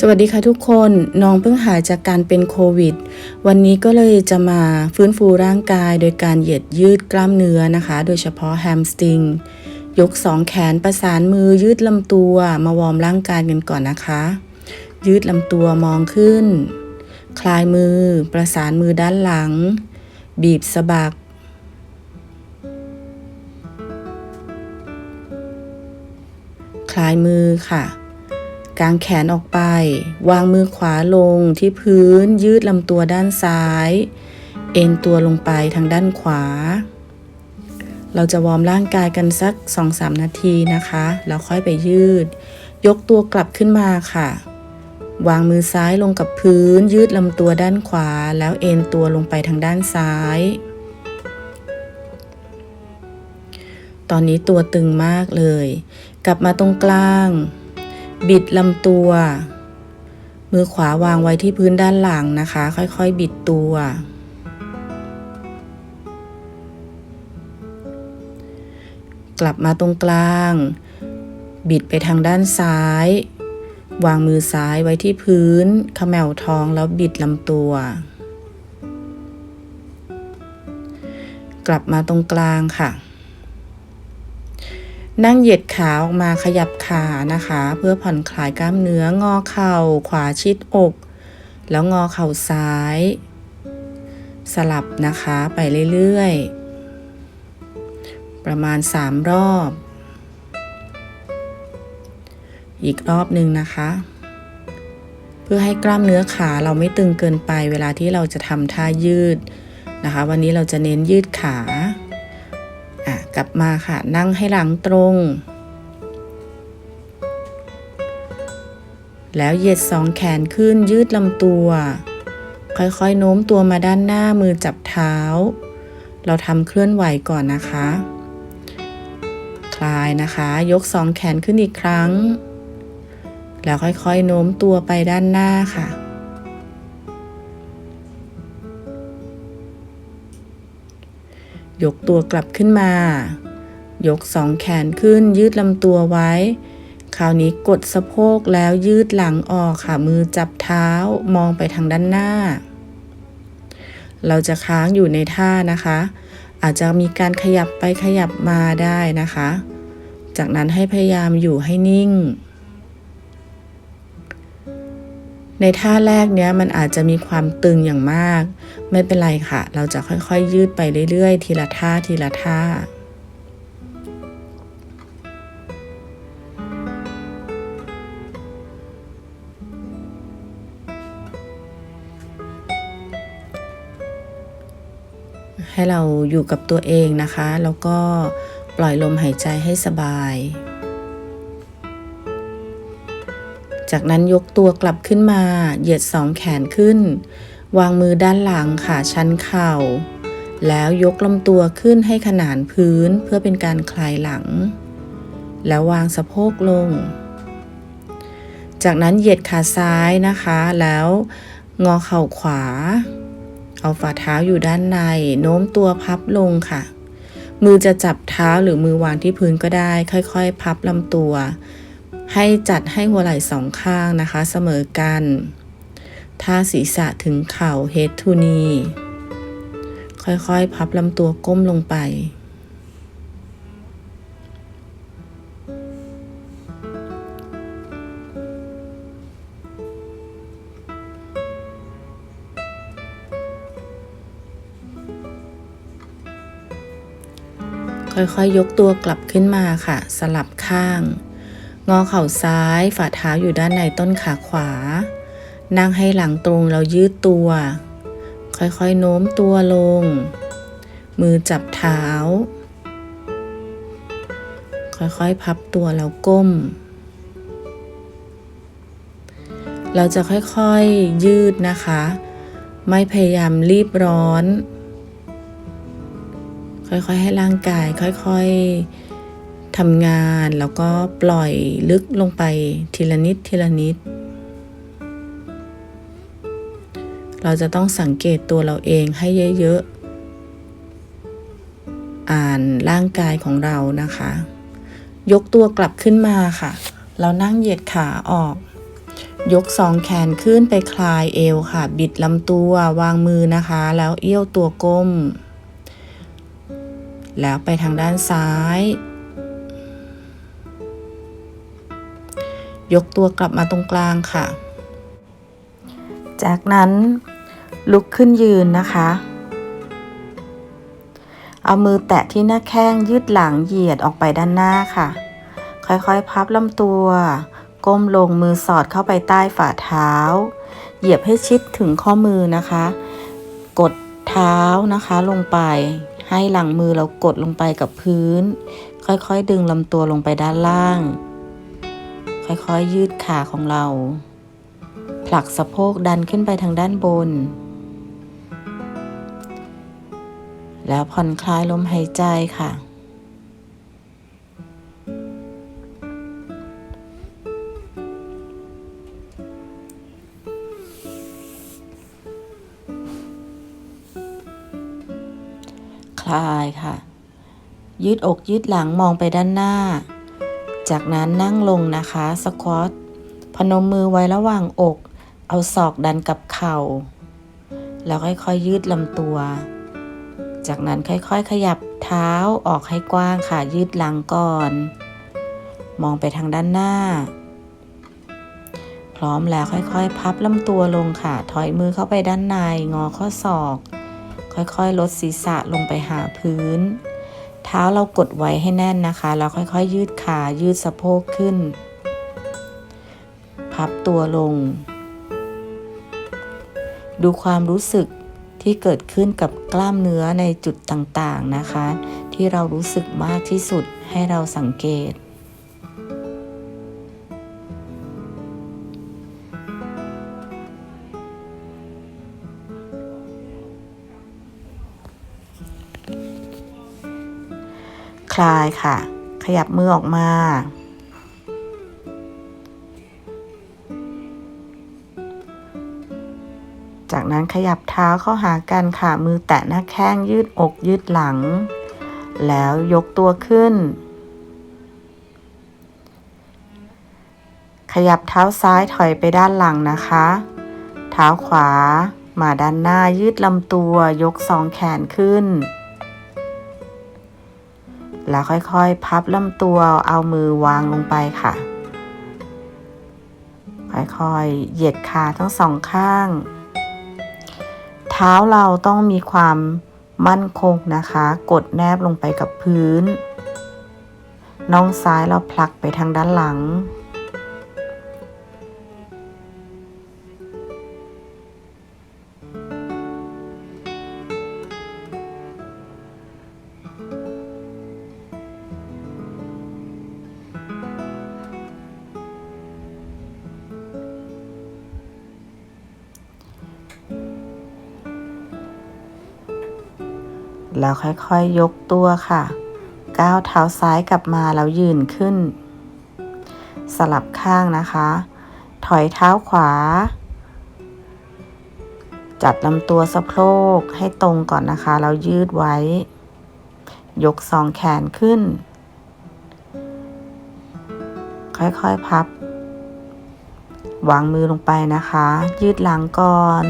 สวัสดีค่ะทุกคนน้องเพิ่งหายจากการเป็นโควิด วันนี้ก็เลยจะมาฟื้นฟูร่างกายโดยการเหยียดยืดกล้ามเนื้อนะคะ โดยเฉพาะแฮมสตริงยกสองแขนประสานมือยืดลำตัว มาวอร์มร่างกายกันก่อนนะคะ ยืดลำตัวมองขึ้น คลายมือ ประสานมือด้านหลัง บีบสะบัก คลายมือค่ะ กางแขนออกไป วางมือขวาลงที่พื้นยืดลำตัวด้านซ้าย เอ็นตัวลงไปทางด้านขวา เราจะวอร์มร่างกายกันสัก 2-3 นาทีนะคะ แล้วค่อยไปยืด ยกตัวกลับขึ้นมาค่ะ วางมือซ้ายลงกับพื้น ยืดลำตัวด้านขวา แล้วเอ็นตัวลงไปทางด้านซ้ายตอนนี้ตัวตึงมากเลย กลับมาตรงกลาง บิดลำตัว มือขวาวางไว้ที่พื้นด้านหลังนะคะ ค่อยๆ บิดตัว กลับมาตรงกลาง บิดไปทางด้านซ้าย วางมือซ้ายไว้ที่พื้นขมวท้องแล้วบิดลำตัว กลับมาตรงกลางค่ะ นั่งเหยียดขาออกมาขยับขานะคะ เพื่อผ่อนคลายกล้ามเนื้องอเข่าขวาชิดอก แล้วงอเข่าซ้าย สลับนะคะไปเรื่อยๆ ประมาณ 3 รอบ อีกรอบหนึ่งนะคะ เพื่อให้กล้ามเนื้อขาเราไม่ตึงเกินไปเวลาที่เราจะทำท่ายืดนะคะ วันนี้เราจะเน้นยืดขา อะกลับมาค่ะนั่งให้หลังตรง แล้วเหยียดสองแขนขึ้นยืดลำตัว ค่อยๆโน้มตัวมาด้านหน้ามือจับเท้า เราทำเคลื่อนไหวก่อนนะคะ คลายนะคะ ยกสองแขนขึ้นอีกครั้ง แล้วค่อยๆโน้มตัวไปด้านหน้าค่ะ ยกตัวกลับขึ้นมา ยกสองแขนขึ้นยืดลำตัวไว้ คราวนี้กดสะโพกแล้วยืดหลังออกค่ะ มือจับเท้ามองไปทางด้านหน้า เราจะค้างอยู่ในท่านะคะ อาจจะมีการขยับไปขยับมาได้นะคะ จากนั้นให้พยายามอยู่ให้นิ่ง ในท่าแรกเนี้ยมันอาจจะมีความตึงอย่างมาก ไม่เป็นไรค่ะ เราจะค่อยๆยยืดไปเรื่อยๆ ทีละท่าทีละท่าให้เราอยู่กับตัวเองนะคะ แล้วก็ปล่อยลมหายใจให้สบาย จากนั้นยกตัวกลับขึ้นมา เหยียดสองแขนขึ้น วางมือด้านหลังค่ะชันเข่า แล้วยกลำตัวขึ้นให้ขนานพื้นเพื่อเป็นการคลายหลัง แล้ววางสะโพกลง จากนั้นเหยียดขาซ้ายนะคะ แล้วงอเข่าขวา เอาฝ่าเท้าอยู่ด้านใน โน้มตัวพับลงค่ะ มือจะจับเท้าหรือมือวางที่พื้นก็ได้ ค่อยๆ พับลำตัว ให้จัดให้หัวไหล่สองข้างนะคะเสมอกันท่าศีรษะถึงเข่า head to knee ค่อยๆ พับลำตัวก้มลงไป ค่อยๆยกตัวกลับขึ้นมาค่ะ สลับข้าง งอเข่าซ้าย ฝ่าเท้าอยู่ด้านในต้นขาขวา นั่งให้หลังตรงเรายืดตัว ค่อยๆโน้มตัวลง มือจับเท้า ค่อยๆพับตัวแล้วก้ม เราจะค่อยๆยืดนะคะ ไม่พยายามรีบร้อน ค่อยๆให้ร่างกายค่อยๆ ทำงานแล้วก็ปล่อยลึกลงไปทีละนิดทีละนิด เราจะต้องสังเกตตัวเราเองให้เยอะๆ อ่านร่างกายของเรานะคะ ยกตัวกลับขึ้นมาค่ะ เรานั่งเหยียดขาออก ยกสองแขนขึ้นไปคลายเอวค่ะ บิดลำตัววางมือนะคะ แล้วเอี้ยวตัวก้ม แล้วไปทางด้านซ้าย ยกตัวกลับมาตรงกลางค่ะ จากนั้นลุกขึ้นยืนนะคะ เอามือแตะที่หน้าแข้งยืดหลังเหยียดออกไปด้านหน้าค่ะ ค่อยๆ พับลำตัว ก้มลงมือสอดเข้าไปใต้ฝ่าเท้า เหยียบให้ชิดถึงข้อมือนะคะ กดเท้านะคะลงไป ให้หลังมือเรากดลงไปกับพื้น ค่อยๆ ดึงลำตัวลงไปด้านล่าง ค่อยๆยืดขาของเรา ผลักสะโพกดันขึ้นไปทางด้านบน แล้วผ่อนคลายลมหายใจค่ะคลายค่ะ ยืดอกยืดหลังมองไปด้านหน้า จากนั้นนั่งลงนะคะสควอตพนมมือไว้ระหว่างอก เอาศอกดันกับเข่า แล้วค่อยๆยืดลำตัว จากนั้นค่อยๆ ขยับเท้าออกให้กว้างค่ะ ยืดหลังก่อน มองไปทางด้านหน้า พร้อมแล้วค่อยๆ พับลำตัวลงค่ะ ถอยมือเข้าไปด้านใน งอข้อศอก ค่อยๆ ลดศีรษะลงไปหาพื้น ท้าเรากดไว้ให้แน่นนะคะ แล้วค่อยๆ ยืดขายืดสะโพกขึ้น พับตัวลง ดูความรู้สึกที่เกิดขึ้นกับกล้ามเนื้อในจุดต่างๆนะคะ ที่เรารู้สึกมากที่สุดให้เราสังเกต คลายค่ะ ขยับมือออกมา จากนั้นขยับเท้าเข้าหากันค่ะ มือแตะหน้าแข้งยืดอกยืดหลัง แล้วยกตัวขึ้น ขยับเท้าซ้ายถอยไปด้านหลังนะคะ เท้าขวามาด้านหน้ายืดลำตัวยกสองแขนขึ้น แล้วค่อยๆ พับลำตัวเอามือวางลงไปค่ะ ค่อยๆ เหยียดขาทั้งสองข้าง เท้าเราต้องมีความมั่นคงนะคะ กดแนบลงไปกับพื้นน่องซ้ายเราผลักไปทางด้านหลัง แล้วค่อยๆยยกตัวค่ะ ก้าวเท้าซ้ายกลับมาแล้วยืนขึ้น สลับข้างนะคะ ถอยเท้าขวา จัดลำตัวสะโพกให้ตรงก่อนนะคะแล้วยืดไว้ ยกสองแขนขึ้น ค่อยๆพับ วางมือลงไปนะคะ ยืดหลังก่อน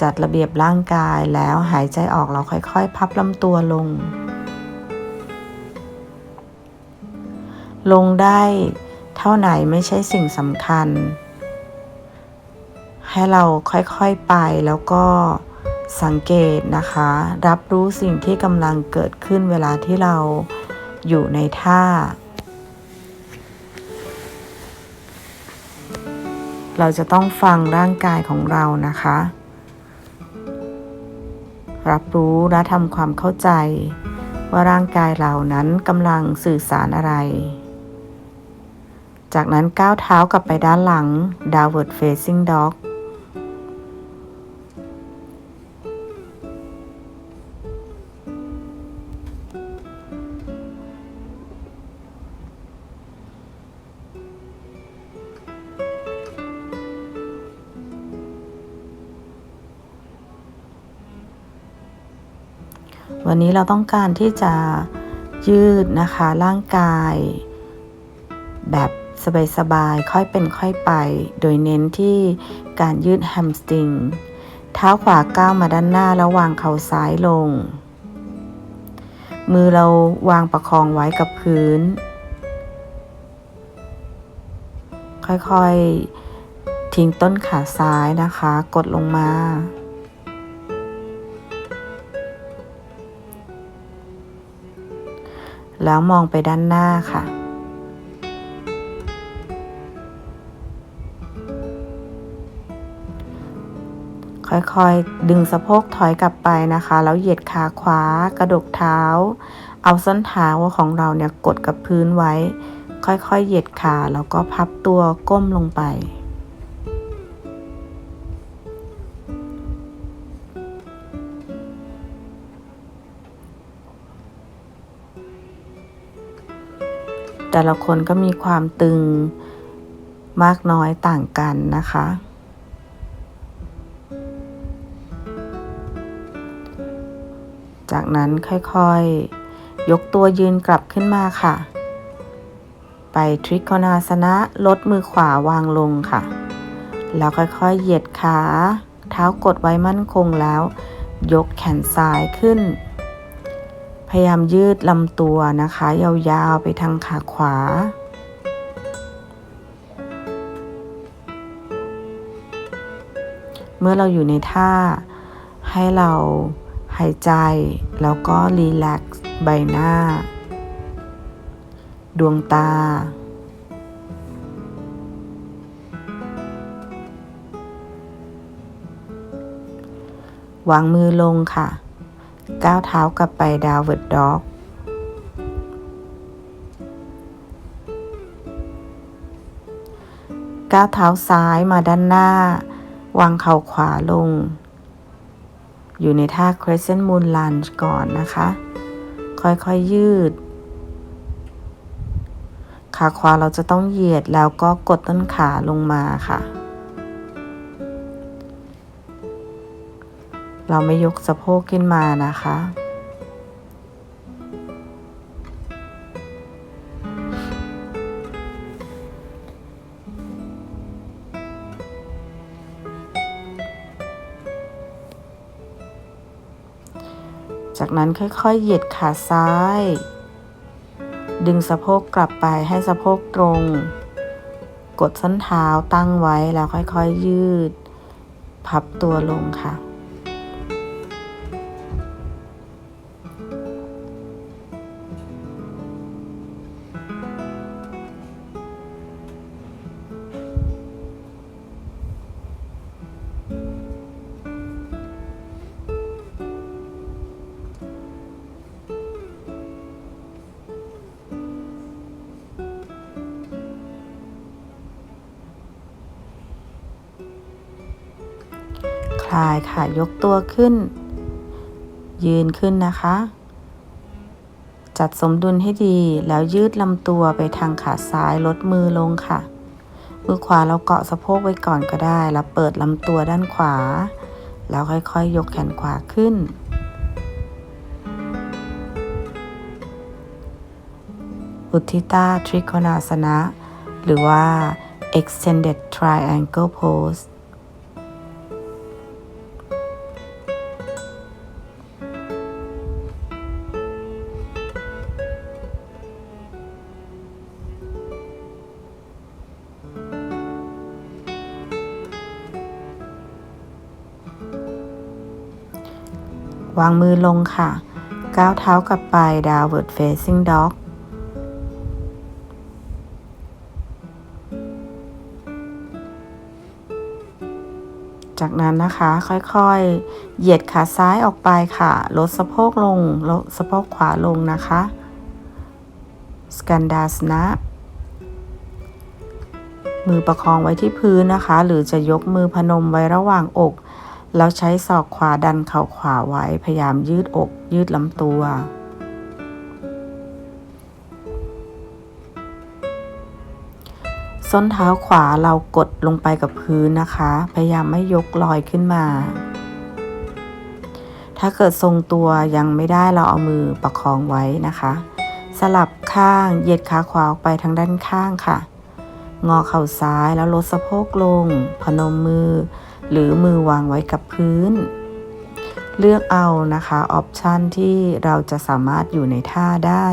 จัดระเบียบร่างกายแล้วหายใจออกเราค่อยๆ พับลำตัวลง ลงได้เท่าไหนไม่ใช่สิ่งสำคัญ ให้เราค่อยๆไปแล้วก็สังเกตนะคะ รับรู้สิ่งที่กำลังเกิดขึ้นเวลาที่เราอยู่ในท่า เราจะต้องฟังร่างกายของเรานะคะ รับรู้และทำความเข้าใจ ว่าร่างกายเรานั้นกำลังสื่อสารอะไร จากนั้นก้าวเท้ากลับไปด้านหลัง downward facing dog วันนี้เราต้องการที่จะยืดนะคะร่างกาย แบบสบายๆ ค่อยเป็นค่อยไป โดยเน้นที่การยืดแฮมสตริง เท้าขวาก้าวมาด้านหน้าแล้ววางเข่าซ้ายลง มือเราวางประคองไว้กับพื้น ค่อยๆ ทิ้งต้นขาซ้ายนะคะ กดลงมา แล้วมองไปด้านหน้าค่ะ ค่อยๆ ดึงสะโพกถอยกลับไปนะคะ แล้วเหยียดขาขวากระดกเท้า เอาส้นเท้าของเราเนี่ยกดกับพื้นไว้ ค่อยๆ เหยียดขาแล้วก็พับตัวก้มลงไป แต่ละคนก็มีความตึงมากน้อยต่างกันนะคะ จากนั้นค่อยๆ ยกตัวยืนกลับขึ้นมาค่ะ ไปทริโคนาสนะลดมือขวาวางลงค่ะ แล้วค่อยๆ เหยียดขา เท้ากดไว้มั่นคงแล้ว ยกแขนซ้ายขึ้น พยายามยืดลำตัวนะคะ ยาวๆไปทางขาขวา เมื่อเราอยู่ในท่าให้เราหายใจ แล้วก็รีแลกซ์ใบหน้า ดวงตา วางมือลงค่ะ ก้าวเท้ากลับไปดาวเวิร์ดด็อกก้าวเท้าซ้ายมาด้านหน้าวางเข่าขวาลง อยู่ในท่า Crescent Moon Lunge ก่อนนะคะ ค่อยๆยยืด ขาขวาเราจะต้องเหยียดแล้วก็กดต้นขาลงมาค่ะ เราไม่ยกสะโพกขึ้นมานะคะ จากนั้นค่อยๆ เหยียดขาซ้าย ดึงสะโพกกลับไปให้สะโพกตรง กดส้นเท้าตั้งไว้แล้วค่อยๆ ยืด พับตัวลงค่ะายค่ะ ยกตัวขึ้น ยืนขึ้นนะคะ จัดสมดุลให้ดีแล้วยืดลำตัวไปทางขาซ้ายลดมือลงค่ะ มือขวาเราเกาะสะโพกไว้ก่อนก็ได้ แล้วเปิดลำตัวด้านขวา แล้วค่อยๆยยกแขนขวาขึ้นอุทิตาทริโคนาสนะ หรือว่า extended triangle pose างมือลงค่ะ ก้าวเท้ากลับไป downward facing dog จากนั้นนะคะค่อยๆ เหยียดขาซ้ายออกไปค่ะ ลดสะโพกลง ลดสะโพกขวาลงนะคะ สกันดาสนะ มือประคองไว้ที่พื้นนะคะ หรือจะยกมือพนมไว้ระหว่างอก แล้วใช้ศอกขวาดันเข่าขวาไว้พยายามยืดอก ยืดลำตัว ส้นเท้าขวาเรากดลงไปกับพื้นนะคะ พยายามไม่ยกลอยขึ้นมา ถ้าเกิดทรงตัวยังไม่ได้เราเอามือประคองไว้นะคะ สลับข้างเหยียดขาขวาออกไปทางด้านข้างค่ะ งอเข่าซ้ายแล้วลดสะโพกลง พนมมือ หรือมือวางไว้กับพื้น เลือกเอานะคะออปชันที่เราจะสามารถอยู่ในท่าได้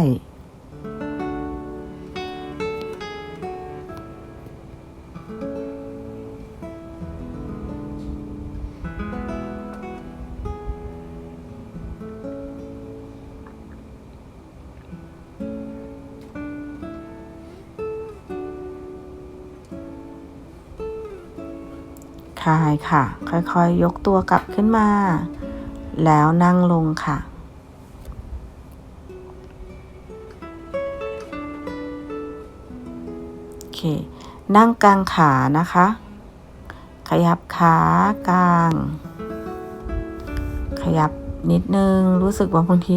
คลายค่ะ ค่อยๆยยกตัวกลับขึ้นมา แล้วนั่งลงค่ะ โอเค นั่งกลางขานะคะ ขยับขากลาง ขยับนิดนึง รู้สึกว่าบางที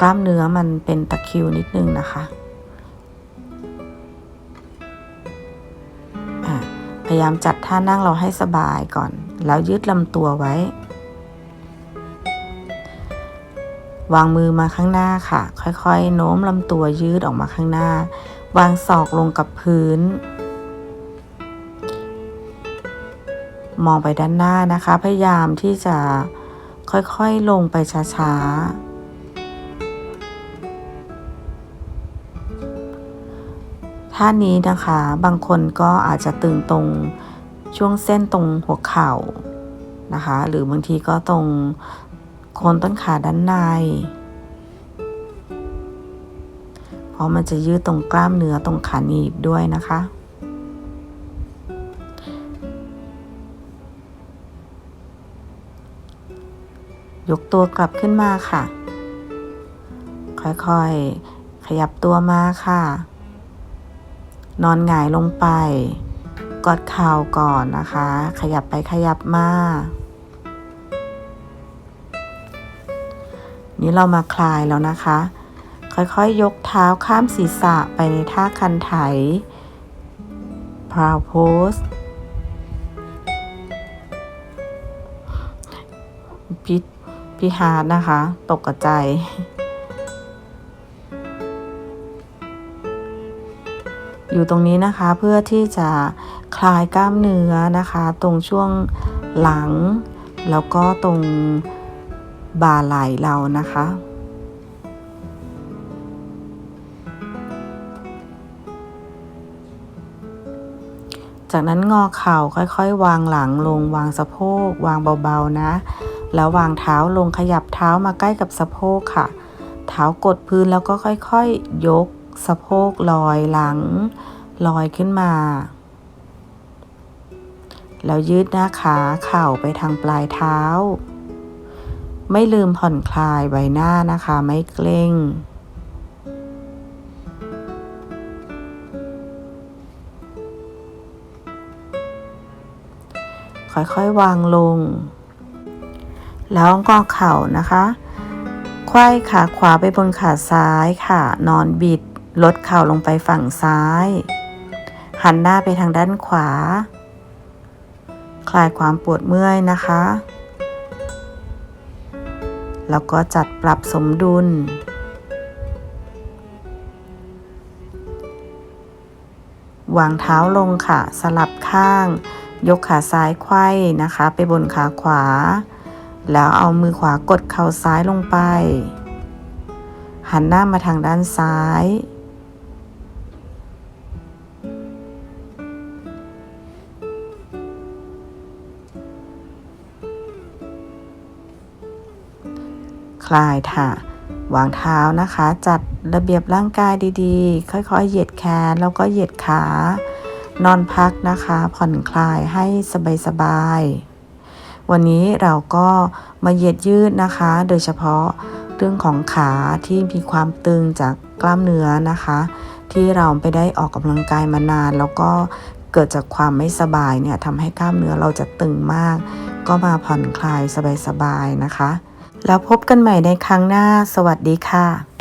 กล้ามเนื้อมันเป็นตะคิวนิดนึงนะคะ พยายามจัดท่านั่งเราให้สบายก่อน แล้วยืดลำตัวไว้ วางมือมาข้างหน้าค่ะ ค่อยๆ โน้มลำตัวยืดออกมาข้างหน้า วางศอกลงกับพื้น มองไปด้านหน้านะคะ พยายามที่จะค่อยๆ ลงไปช้าๆ ท่านี้นะคะ บางคนก็อาจจะตึงตรงช่วงเส้นตรงหัวเข่านะคะ หรือบางทีก็ตรงโคนต้นขาด้านในเพราะมันจะยืดตรงกล้ามเนื้อตรงขาหนีบด้วยนะคะ ยกตัวกลับขึ้นมาค่ะ ค่อยๆ ขยับตัวมาค่ะ นอนหงายลงไป กอดเข่าก่อนนะคะ ขยับไปขยับมานี่เรามาคลายแล้วนะคะ ค่อยๆยยกเท้าข้ามศีรษะไปในท่าคันไถพราวโพสพิพี่ฮาร์ดนะคะ ตกกระใจ อยู่ตรงนี้นะคะเพื่อที่จะคลายกล้ามเนื้อนะคะ ตรงช่วงหลัง แล้วก็ตรงบ่าไหล่เรานะคะ จากนั้นงอเข่าค่อยๆ วางหลังลงวางสะโพก วางเบาๆนะ แล้ววางเท้าลงขยับเท้ามาใกล้กับสะโพกค่ะ เท้ากดพื้นแล้วก็ค่อยๆยก สะโพกลอยหลัง ลอยขึ้นมา แล้วยืดหน้าขาเข่าไปทางปลายเท้า ไม่ลืมผ่อนคลายใบหน้านะคะไม่เกร็งค่อยๆ วางลง แล้วงอเข่านะคะ ไขว้ขาขวาไปบนขาซ้ายค่ะ นอนบิด ลดเข่าลงไปฝั่งซ้าย หันหน้าไปทางด้านขวา คลายความปวดเมื่อยนะคะ แล้วก็จัดปรับสมดุล วางเท้าลงค่ะ สลับข้าง ยกขาซ้ายไขว้นะคะ ไปบนขาขวา แล้วเอามือขวากดเข่าซ้ายลงไปหันหน้ามาทางด้านซ้าย คลายค่ะ วางเท้านะคะ จัดระเบียบร่างกายดีๆ ค่อยๆ เหยียดแขนแล้วก็เหยียดขา นอนพักนะคะ ผ่อนคลายให้สบายๆ วันนี้เราก็มาเหยียดยืดนะคะ โดยเฉพาะเรื่องของขาที่มีความตึงจากกล้ามเนื้อนะคะ ที่เราไปได้ออกกำลังกายมานาน แล้วก็เกิดจากความไม่สบายเนี่ยทำให้กล้ามเนื้อเราจะตึงมาก ก็มาผ่อนคลายสบายๆนะคะ แล้วพบกันใหม่ในครั้งหน้า สวัสดีค่ะ